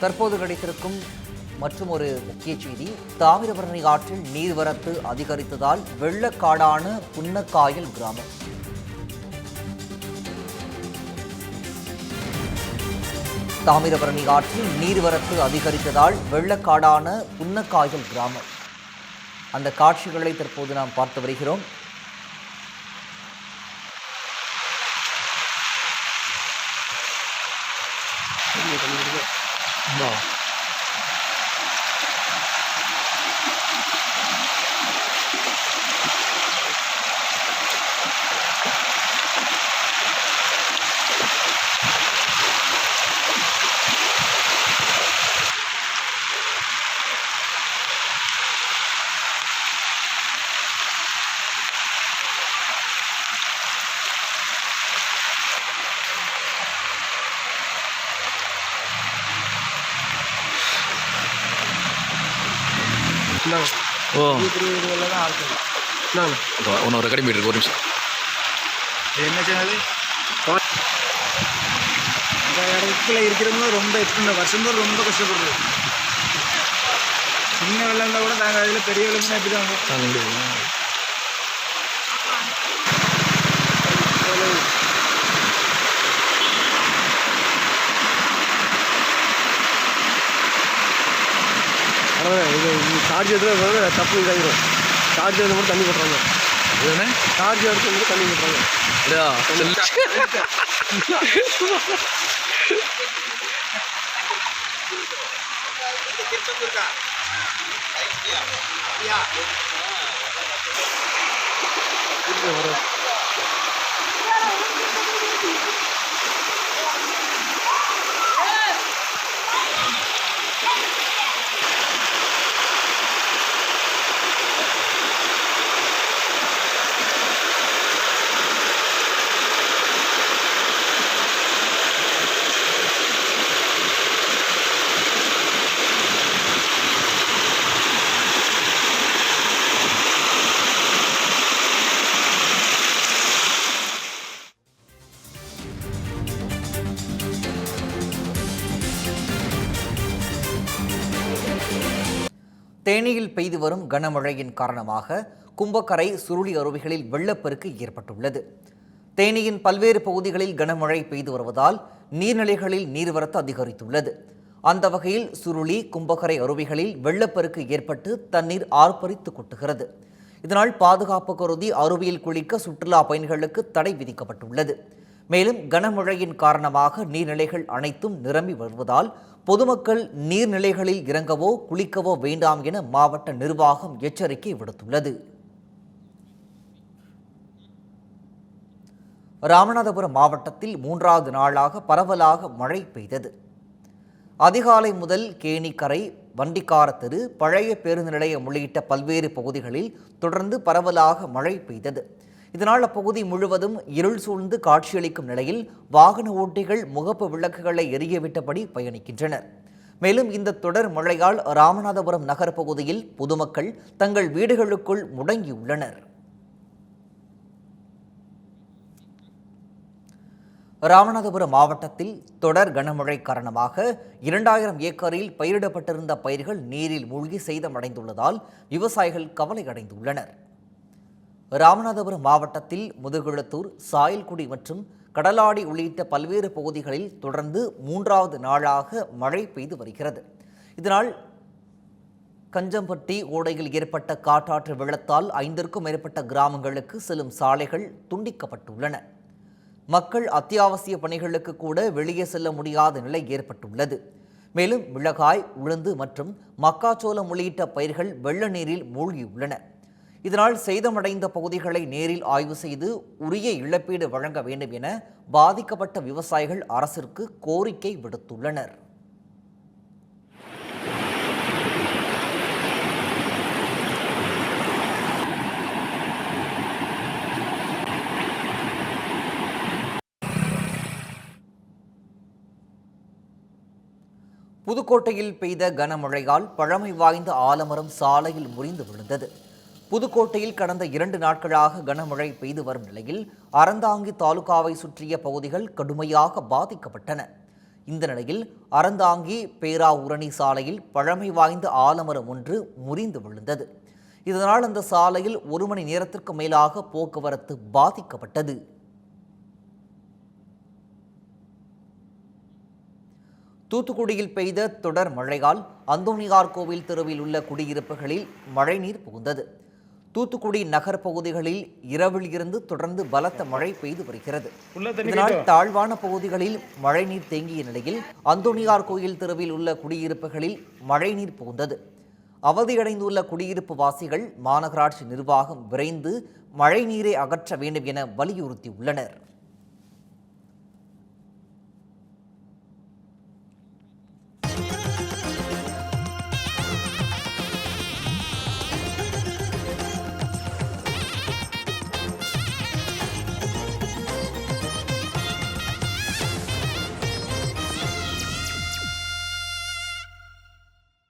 தற்போது கிடைத்திருக்கும் மற்றும் ஒரு முக்கிய செய்தி. தாமிரபரணி ஆற்றில் நீர்வரத்து அதிகரித்ததால் வெள்ளக்காடான புன்னக்காயல் கிராமம். தாமிரபரணி ஆற்றில் நீர்வரத்து அதிகரித்ததால் வெள்ளக்காடான புன்னக்காயல் கிராமம். அந்த காட்சிகளை தற்போது நாம் பார்த்து வருகிறோம். Não. ஓ. ஒன்று ஒரு ரெக்கார்டிங் இருக்கு ஒரு நிமிஷம். என்ன சேனல் இந்த இடத்துல இருக்கிறவங்க ரொம்ப இந்த வருஷம் ரொம்ப கஷ்டப்படுறது. சின்ன வெள்ளம் இருந்தால் கூட நாங்கள் அதில் பெரிய வெள்ளம் எப்படி தான் அவ்வளோதான் இது சார்ஜ் எடுத்து தப்பு இதாகிடும் சார்ஜ் எடுத்து மட்டும் தண்ணி போட்டுறாங்க. சார்ஜ் எடுத்து மட்டும் தண்ணி போட்டுறாங்க. இல்லையா தேனியில் பெய்து வரும் கனமழையின் காரணமாக கும்பக்கரை சுருளி அருவிகளில் வெள்ளப்பெருக்கு ஏற்பட்டுள்ளது. தேனியின் பல்வேறு பகுதிகளில் கனமழை பெய்து வருவதால் நீர்நிலைகளில் நீர்வரத்து அதிகரித்துள்ளது. அந்த வகையில் சுருளி கும்பகரை அருவிகளில் வெள்ளப்பெருக்கு ஏற்பட்டு தண்ணீர் ஆர்ப்பரித்து கொட்டுகிறது. இதனால் பாதுகாப்பு கருதி அருவியில் குளிக்க சுற்றுலா பயணிகளுக்கு தடை விதிக்கப்பட்டுள்ளது. மேலும் கனமழையின் காரணமாக நீர்நிலைகள் அனைத்தும் நிரம்பி வருவதால் பொதுமக்கள் நீர்நிலைகளில் இறங்கவோ குளிக்கவோ வேண்டாம் என மாவட்ட நிர்வாகம் எச்சரிக்கை விடுத்துள்ளது. ராமநாதபுரம் மாவட்டத்தில் மூன்றாவது நாளாக பரவலாக மழை பெய்தது. அதிகாலை முதல் கேணிக்கரை வண்டிக்கார தெரு பழைய பேருந்து நிலையம் உள்ளிட்ட பல்வேறு பகுதிகளில் தொடர்ந்து பரவலாக மழை பெய்தது. இதனால் அப்பகுதி முழுவதும் இருள் சூழ்ந்து காட்சியளிக்கும் நிலையில் வாகன ஓட்டிகள் முகப்பு விளக்குகளை எரியவிட்டபடி பயணிக்கின்றனர். மேலும் இந்த தொடர் மழையால் ராமநாதபுரம் நகர் பகுதியில் பொதுமக்கள் தங்கள் வீடுகளுக்குள் முடங்கியுள்ளனர். ராமநாதபுரம் மாவட்டத்தில் தொடர் கனமழை காரணமாக இரண்டாயிரம் ஏக்கரில் பயிரிடப்பட்டிருந்த பயிர்கள் நீரில் மூழ்கி சேதமடைந்துள்ளதால் விவசாயிகள் கவலை அடைந்துள்ளனர் ராமநாதபுரம் மாவட்டத்தில் முதுகுளத்தூர் சாயல்குடி மற்றும் கடலாடி உள்ளிட்ட பல்வேறு பகுதிகளில் தொடர்ந்து மூன்றாவது நாளாக மழை பெய்து வருகிறது. இதனால் கஞ்சம்பட்டி ஓடையில் ஏற்பட்ட காட்டாற்று வெள்ளத்தால் ஐந்திற்கும் மேற்பட்ட கிராமங்களுக்கு செல்லும் சாலைகள் துண்டிக்கப்பட்டுள்ளன. மக்கள் அத்தியாவசிய பணிகளுக்கு கூட வெளியே செல்ல முடியாத நிலை ஏற்பட்டுள்ளது. மேலும் மிளகாய் உளுந்து மற்றும் மக்காச்சோளம் உள்ளிட்ட பயிர்கள் வெள்ள நீரில் மூழ்கியுள்ளன. இதனால் சேதமடைந்த பகுதிகளை நேரில் ஆய்வு செய்து உரிய இழப்பீடு வழங்க வேண்டும் என பாதிக்கப்பட்ட விவசாயிகள் அரசிற்கு கோரிக்கை விடுத்துள்ளனர். புதுக்கோட்டையில் பெய்த கனமழையால் பழமை வாய்ந்த ஆலமரம் சாலையில் முறிந்து விழுந்தது. புதுக்கோட்டையில் கடந்த இரண்டு நாட்களாக கனமழை பெய்து வரும் நிலையில் அறந்தாங்கி தாலுகாவை சுற்றிய பகுதிகள் கடுமையாக பாதிக்கப்பட்டன. இந்த நிலையில் அறந்தாங்கி பேராவூரணி சாலையில் பழமை வாய்ந்த ஆலமரம் ஒன்று முறிந்து விழுந்தது. இதனால் அந்த சாலையில் ஒரு மணி நேரத்திற்கு மேலாக போக்குவரத்து பாதிக்கப்பட்டது. தூத்துக்குடியில் பெய்த தொடர் மழையால் அந்தோணியார் கோவில் தெருவில் உள்ள குடியிருப்புகளில் மழைநீர் புகுந்தது. தூத்துக்குடி நகர் பகுதிகளில் இரவில் இருந்து தொடர்ந்து பலத்த மழை பெய்து வருகிறது. இதனால் தாழ்வான பகுதிகளில் மழைநீர் தேங்கிய நிலையில் அந்தோணியார் கோயில் தெருவில் உள்ள குடியிருப்புகளில் மழைநீர் புகுந்தது. அவதியடைந்துள்ள குடியிருப்பு வாசிகள் மாநகராட்சி நிர்வாகம் விரைந்து மழைநீரை அகற்ற வேண்டும் என வலியுறுத்தியுள்ளனர்.